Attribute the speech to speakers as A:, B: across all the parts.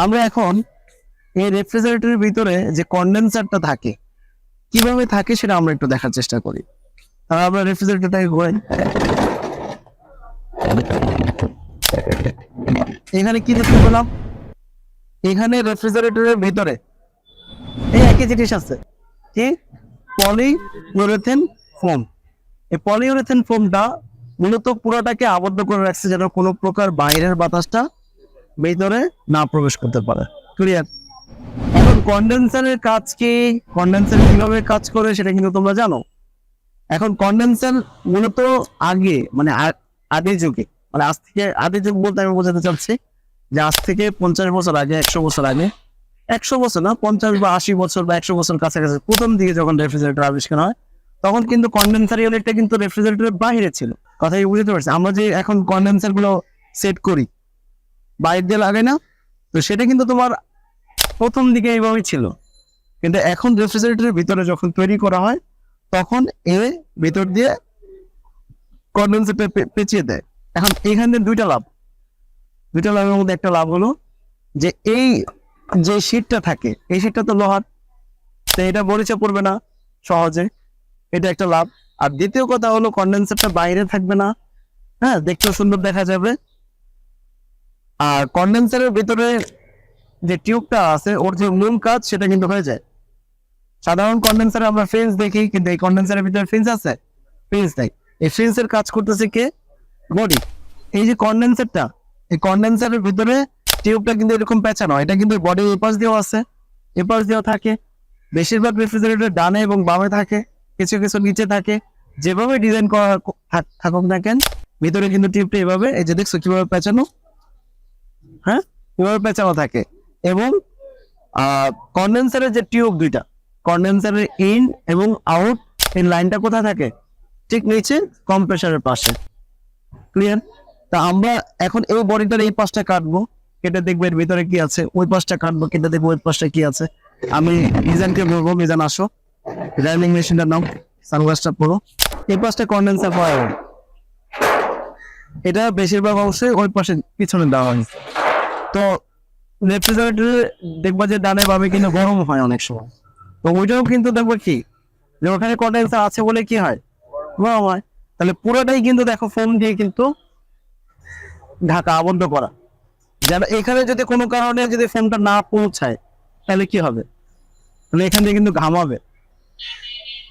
A: আমরা এখন এই রেফ্রিজারেটরের ভিতরে যে কন্ডেন্সারটা থাকে, কীভাবে থাকে সেটা আমরা একটু দেখার চেষ্টা করি। আমরা রেফ্রিজারেটরটাকে ঘোরাই। এখানে কি দেখতে পেলাম? এখানে রেফ্রিজারেটরের ভিতরে এই একই জিনিস আছে, কি? পলিউরেথেন ফোম এই পলিউরেথেন ফোমটা মূলত পুরোটাকে আবদ্ধ করে রাখছে যেন কোনো প্রকার বাইরের বাতাসটা ভিতরে না প্রবেশ করতে পারে। ক্লিয়ার এখন কন্ডেন্সারের কাজ কি? কন্ডেন্সার কীভাবে কাজ করে সেটা কিন্তু তোমরা জানো। এখন কন্ডেন্সার মূলত আগে মানে আদি যুগে মানে আজ থেকে, আদি যুগ বলতে আমি বোঝাতে চাচ্ছি যে আজ থেকে পঞ্চাশ বছর আগে, একশো বছর আগে, একশো বছর না, পঞ্চাশ বা আশি বছর বা একশো বছর কাছাকাছি, প্রথম দিকে যখন রেফ্রিজারেটর আবিষ্কার হয়, তখন কিন্তু কন্ডেন্সার ইউনিটটা কিন্তু রেফ্রিজারেটরের বাইরে ছিল। কথা কি বুঝতে পারছি? আমরা যে এখন কন্ডেন্সারগুলো সেট করি বাইরে দিয়ে লাগে না। তো সেটা কিন্তু তোমার প্রথম দিকে এইভাবেই ছিল। কিন্তু এখন রেফ্রিজারেটরের ভিতরে যখন তৈরি করা হয়, তখন এ ভিতর দিয়ে কন্ডেন্সারটা পেঁচিয়ে দেয়। এখন এখানে দুইটা লাভ। দুইটা লাভের মধ্যে একটা লাভ হলো যে এই যে শীটটা থাকে, এই শীটটা তো লোহার। তো এটা মরিচা পড়বে না সহজে। এটা একটা লাভ। আর দ্বিতীয় কথা হলো কন্ডেন্সারটা বাইরে থাকবে না। হ্যাঁ দেখতেও সুন্দর দেখা যাবে। আর কন্ডেন্সারের ভিতরে যে টিউবটা আছে, ওর যে মূল কাজ সেটা কিন্তু হয়ে যায়। সাধারণ কন্ডেন্সারে আমরা ফ্রেন্স দেখি, কিন্তু এই কন্ডেন্সারের ভিতরে ফ্রেন্স আছে? ফ্রেন্স নেই। এই ফ্রেন্সের কাজ করতেছে কে? বডি এই যে কন্ডেন্সারটা এই কন্ডেন্সারের ভিতরে টিউবটা কিন্তু এরকম পেঁচানো, এটা কিন্তু বডির এপাশ দিয়েও আছে। এপাশ দিয়েও থাকে। বেশিরভাগ রেফ্রিজারেটর ডানে এবং বামে থাকে, কিছু কিছু নিচে থাকে। যেভাবে ডিজাইন করা থাক- থাকুক না কেন, ভিতরে কিন্তু টিউবটা এভাবে, এই যে দেখছ কীভাবে পেঁচানো? হ্যাঁ? পেঁচানো থাকে। এবং কন্ডেন্সারের যে টিউব দুইটা কন্ডেন্সারের ইন এবং আউট এই লাইনটা কোথায় থাকে? ঠিক নিচে কম্প্রেসারের পাশে। ক্লিয়ার তা আমরা এখন এই বডিটার এই পাশটা কাটবো, কেটে দেখব এর ভিতরে কি আছে। ওই পাশটা কাটবো, কেটে দেখব ওই পাশটা কি আছে। আমি মিজানকে বলব, মিজান আসো। ড্রাইভিং মেশিনটার নাম সানগ্লাসটা পড়ো এই পাশটা কন্ডেন্সার পাওয়া এটা বেশিরভাগ অংশে ওই পাশে পিছনে দেওয়া হয়। তো রেফ্রিজারেটরে দেখবা যে ডানে বামে কিন্তু গরম হয় অনেক সময়। তো ওইটাও কিন্তু দেখব কি, যে ওখানে কন্ডেন্সার আছে বলে কি হয়? গরম হয়। তাহলে পুরোটাই কিন্তু দেখো ফোন দিয়ে কিন্তু ঢাকা আবদ্ধ করা। যেন এখানে যদি কোনো কারণে যদি ফোনটা না পৌঁছায়, তাহলে কি হবে? তাহলে এখান থেকে কিন্তু ঘামাবে।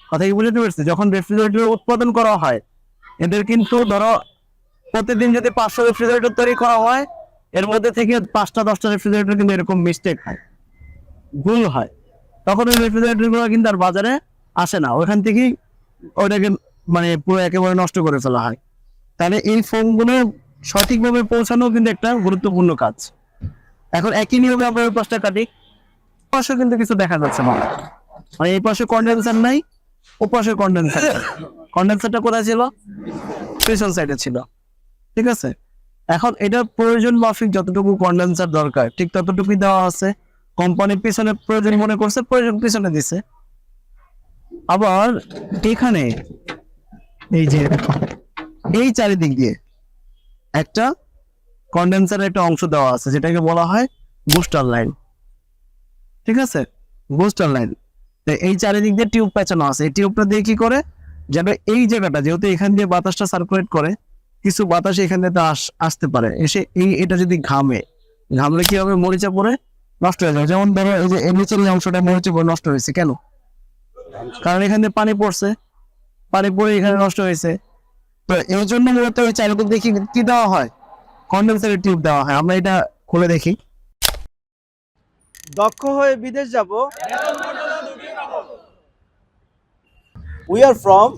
A: কথা কি বুঝতে পারছি? যখন রেফ্রিজারেটর উৎপাদন করা হয়, এদের কিন্তু ধরো প্রতিদিন যদি পাঁচশো রেফ্রিজারেটর তৈরি করা হয় এর মধ্যে থেকে পাঁচটা, দশটা রেফ্রিজারেটর কিন্তু এরকম মিস্টেক হয়। ভুল হয়। তখন ওই রেফ্রিজারেটরগুলো কিন্তু আর বাজারে আসে না। ওখান থেকেই ওটাকে মানে পুরো একেবারে নষ্ট করে ফেলা হয়। তাহলে এই ফোনগুলো সঠিকভাবে পৌঁছানো কিন্তু একটা গুরুত্বপূর্ণ কাজ। এখন একই নিয়মে আমরা ওই পাশটা কাটি। পাশে কিন্তু কিছু দেখা যাচ্ছে না। মানে এই পাশে কন্ডেন্সার নাই, ও পাশে কন্ডেন্সার কন্ডেন্সারটা কোথায় ছিল? পেছন সাইডে ছিল। ঠিক আছে? এখন এটা প্রয়োজন মাফিক যতটুকু কন্ডেন্সার দরকার, ঠিক ততটুকুই দেওয়া আছে। কোম্পানি পিছনে প্রয়োজন মনে করছে, প্রয়োজন পিছনে দিছে। আবার এখানে এই যে এই চারিদিক দিয়ে একটা কন্ডেন্সারের একটা অংশ দেওয়া আছে, যেটাকে বলা হয় বুস্টার লাইন ঠিক আছে? বুস্টার লাইন এই চারিদিক দিয়ে টিউব পেঁচানো আছে। এই টিউবটা দিয়ে কি করে? যেন এই জায়গাটা, যেহেতু এখান দিয়ে বাতাসটা সার্কুলেট করে কিছু বাতাস এখানে তো আস- আসতে পারে। এসে এই এটা যদি ঘামে ঘামলে কি হবে? মরিচা পরে নষ্ট হয়ে যাবে। যেমন ধরো এই যে এর নিচের এই অংশটা মরিচা পরে নষ্ট হয়েছে। কেন? কারণ এখানে পানি পড়ছে। পানি পড়ে এখানে নষ্ট হয়েছে। তো এই জন্য মূলত ওই চারুকুল দেখি কি দেওয়া হয়? কন্ডেন্সারের টিউব দেওয়া হয়। আমরা এটা খুলে দেখি।
B: দক্ষ হয়ে বিদেশ যাব। We are from